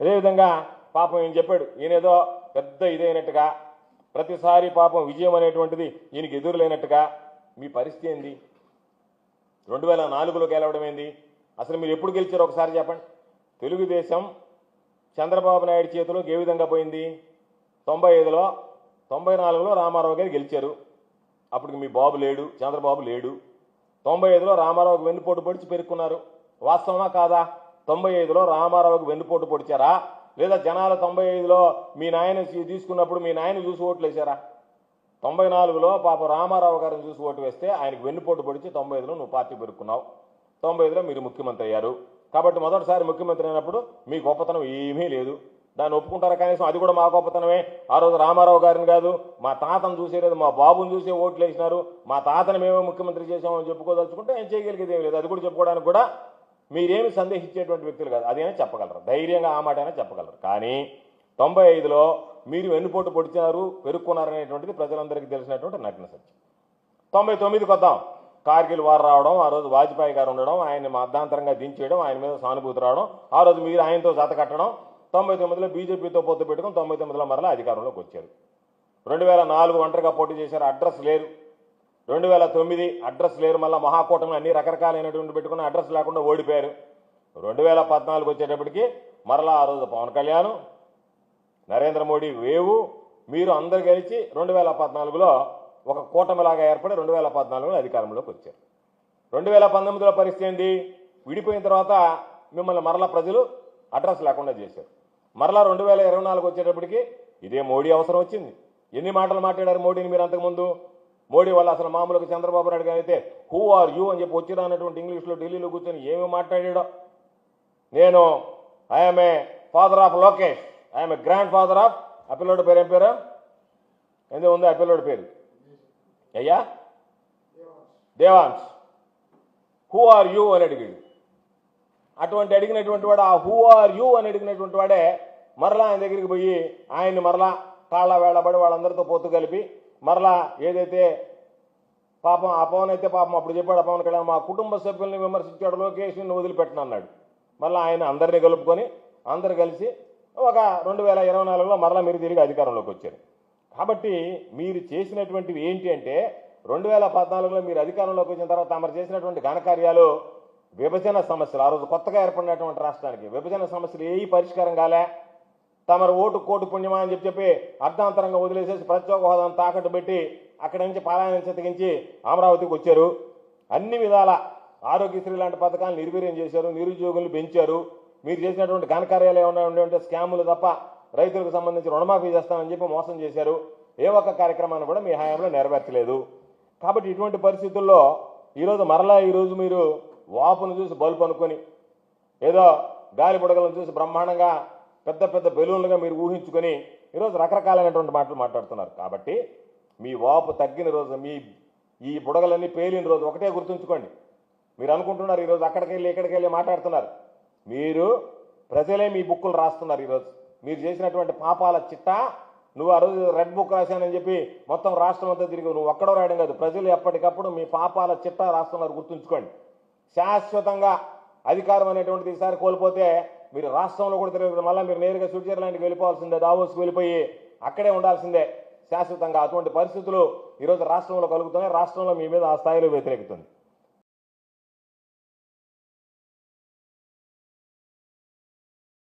అదేవిధంగా పాపం ఈయన చెప్పాడు ఈయనేదో పెద్ద ఇదైనట్టుగా ప్రతిసారి పాపం విజయం అనేటువంటిది ఈయనకి ఎదురులేనట్టుగా మీ పరిస్థితి ఏంది? రెండు వేల నాలుగులో గెలవడం ఏంది? అసలు మీరు ఎప్పుడు గెలిచారో ఒకసారి చెప్పండి. తెలుగుదేశం చంద్రబాబు నాయుడు చేతిలో ఏ విధంగా పోయింది? తొంభై ఐదులో తొంభై నాలుగులో రామారావు గారు గెలిచారు. అప్పటికి మీ బాబు లేడు చంద్రబాబు లేడు. తొంభై ఐదులో రామారావుకి వెన్నుపోటు పొడిచి పెరుక్కున్నారు. వాస్తవమా కాదా? తొంభై ఐదులో రామారావుకి వెన్నుపోటు పొడిచారా? లేదా జనాలు తొంభై ఐదులో మీ నాయన తీసుకున్నప్పుడు మీ నాయన చూసి ఓట్లు వేశారా? తొంభై నాలుగులో పాప రామారావు గారిని చూసి ఓటు వేస్తే ఆయనకు వెన్నుపోటు పొడిచి తొంభై ఐదులో నువ్వు పార్టీ పెరుక్కున్నావు. తొంభై ఐదులో మీరు ముఖ్యమంత్రి అయ్యారు. కాబట్టి మొదటిసారి ముఖ్యమంత్రి అయినప్పుడు మీ గొప్పతనం ఏమీ లేదు. దాన్ని ఒప్పుకుంటారా కనీసం? అది కూడా మా గొప్పతనమే. ఆ రోజు రామారావు గారిని కాదు మా తాతను చూసేలేదు మా బాబుని చూసే ఓట్లు వేసినారు. మా తాతను మేమే ముఖ్యమంత్రి చేసామని చెప్పుకోదలుచుకుంటే ఏం చేయగలిగేది ఏం లేదు. అది కూడా చెప్పుకోవడానికి కూడా మీరేమి సందేహించేటువంటి వ్యక్తులు కాదు. అదైనా చెప్పగలరు. ధైర్యంగా ఆ మాట అయినా చెప్పగలరు. కానీ తొంభై ఐదులో మీరు వెన్నుపోటు పొడిచారు పెరుక్కున్నారనేటువంటిది ప్రజలందరికీ తెలిసినటువంటి నగ్న సత్యం. తొంభై తొమ్మిదికి వద్దాం. కార్గిల్ వారు రావడం ఆ రోజు వాజ్పేయి గారు ఉండడం ఆయన్ని అర్ధాంతరంగా దించేయడం ఆయన మీద సానుభూతి రావడం ఆ రోజు మీరు ఆయనతో జత కట్టడం తొంభై తొమ్మిదిలో బీజేపీతో పొత్తు పెట్టుకుని తొంభై తొమ్మిదిలో మరలా అధికారంలోకి వచ్చారు. రెండు వేల నాలుగు ఒంటరిగా పోటీ చేశారు. అడ్రస్ లేరు రెండు వేల తొమ్మిది అడ్రస్ లేరు. మళ్ళీ మహాకూటమి అన్ని రకరకాలైనటువంటి పెట్టుకుని అడ్రస్ లేకుండా ఓడిపోయారు. రెండు వేల పద్నాలుగు వచ్చేటప్పటికి మరలా ఆ రోజు పవన్ కళ్యాణ్ నరేంద్ర మోడీ వేవు మీరు అందరు కలిసి రెండు వేల పద్నాలుగులో ఒక కూటమిలాగా ఏర్పడి రెండు వేల పద్నాలుగులో అధికారంలోకి వచ్చారు. రెండు వేల పంతొమ్మిదిలో పరిస్థితి ఏంటి విడిపోయిన తర్వాత మిమ్మల్ని మరలా ప్రజలు అడ్రస్ లేకుండా చేశారు. మరలా రెండు వేల ఇరవై నాలుగు వచ్చేటప్పటికి ఇదే మోడీ అవసరం వచ్చింది. ఎన్ని మాటలు మాట్లాడారు మోడీని మీరు అంతకుముందు? మోడీ వల్ల అసలు మామూలుగా చంద్రబాబు నాయుడు గారు అయితే హూ ఆర్ యూ అని చెప్పి వచ్చిరానటువంటి ఇంగ్లీష్లో ఢిల్లీలో కూర్చొని ఏమి మాట్లాడాడో. నేను I'm a father of Lokesh I'm a grandfather of ఆ పిల్లోడి పేరు ఏం పేరు? ఎందుకు ఉంది ఆ పిల్లోడి పేరు? అయ్యా? దేవాన్స్ హూ ఆర్ యూ అని అడిగాడు. అటువంటి అడిగినటువంటి వాడు ఆ హూ ఆర్ యూ అని అడిగినటువంటి వాడే మరలా ఆయన దగ్గరికి పోయి ఆయన్ని మరలా కాళ్ళ వేళబడి వాళ్ళందరితో పొత్తు కలిపి మరలా ఏదైతే పాపం ఆ పవన్ అయితే పాపం అప్పుడు చెప్పాడు పవన్ కళ్యాణ్ మా కుటుంబ సభ్యుల్ని విమర్శించాడు లోకేష్ వదిలిపెట్టను అన్నాడు మళ్ళీ ఆయన అందరినీ కలుపుకొని అందరు కలిసి ఒక రెండు వేల ఇరవై నాలుగులో మరలా మీరు తిరిగి అధికారంలోకి వచ్చారు. కాబట్టి మీరు చేసినటువంటివి ఏంటి అంటే రెండు వేల పద్నాలుగులో మీరు అధికారంలోకి వచ్చిన తర్వాత తమరు చేసినటువంటి ఘనకార్యాలు విభజన సమస్యలు. ఆ రోజు కొత్తగా ఏర్పడినటువంటి రాష్ట్రానికి విభజన సమస్యలు ఏ పరిష్కారం కాలే? తమరు ఓటు కోటు పుణ్యమా అని చెప్పి చెప్పి అర్ధాంతరంగా వదిలేసేసి ప్రత్యేక హోదాను తాకట్టు పెట్టి అక్కడి నుంచి పారాయణ చెతికించి అమరావతికి వచ్చారు. అన్ని విధాల ఆరోగ్యశ్రీ లాంటి పథకాలను నిర్వీర్యం చేశారు నిరుద్యోగులు పెంచారు. మీరు చేసినటువంటి ఘనకార్యాలు ఏమైనా ఉండే స్కాములు తప్ప రైతులకు సంబంధించి రుణమాఫీ చేస్తామని చెప్పి మోసం చేశారు. ఏ ఒక్క కార్యక్రమాన్ని కూడా మీ హయాంలో నెరవేర్చలేదు. కాబట్టి ఇటువంటి పరిస్థితుల్లో ఈరోజు మరలా ఈరోజు మీరు వాపును చూసి బల్బు అనుకొని ఏదో గాలి బుడగలను చూసి బ్రహ్మాండంగా పెద్ద పెద్ద బెలూన్లుగా మీరు ఊహించుకొని ఈరోజు రకరకాలైనటువంటి మాటలు మాట్లాడుతున్నారు. కాబట్టి మీ వాపు తగ్గిన రోజు మీ ఈ బుడగలన్నీ పేలిన రోజు ఒకటే గుర్తుంచుకోండి. మీరు అనుకుంటున్నారు ఈరోజు అక్కడికి వెళ్ళి ఇక్కడికి వెళ్ళి మాట్లాడుతున్నారు. మీరు ప్రజలే మీ బుక్కులు రాస్తున్నారు ఈరోజు. మీరు చేసినటువంటి పాపాల చిట్టా నువ్వు ఆ రోజు రెడ్ బుక్ రాశానని చెప్పి మొత్తం రాష్ట్రం అంతా తిరిగి నువ్వు ఒక్కడో రాయడం కాదు. ప్రజలు ఎప్పటికప్పుడు మీ పాపాల చిట్టా రాస్తున్నారు గుర్తుంచుకోండి. శాశ్వతంగా అధికారం అనేటువంటిది ఈసారి కోల్పోతే మీరు రాష్ట్రంలో కూడా తిరగదు మళ్ళీ మీరు నేరుగా స్విట్జర్లాండ్కి వెళ్ళిపోవాల్సిందే దావోస్కి వెళ్ళిపోయి అక్కడే ఉండాల్సిందే శాశ్వతంగా. అటువంటి పరిస్థితులు ఈరోజు రాష్ట్రంలో కలుగుతున్నాయి. రాష్ట్రంలో మీ మీద ఆ స్థాయిలో వ్యతిరేకుతుంది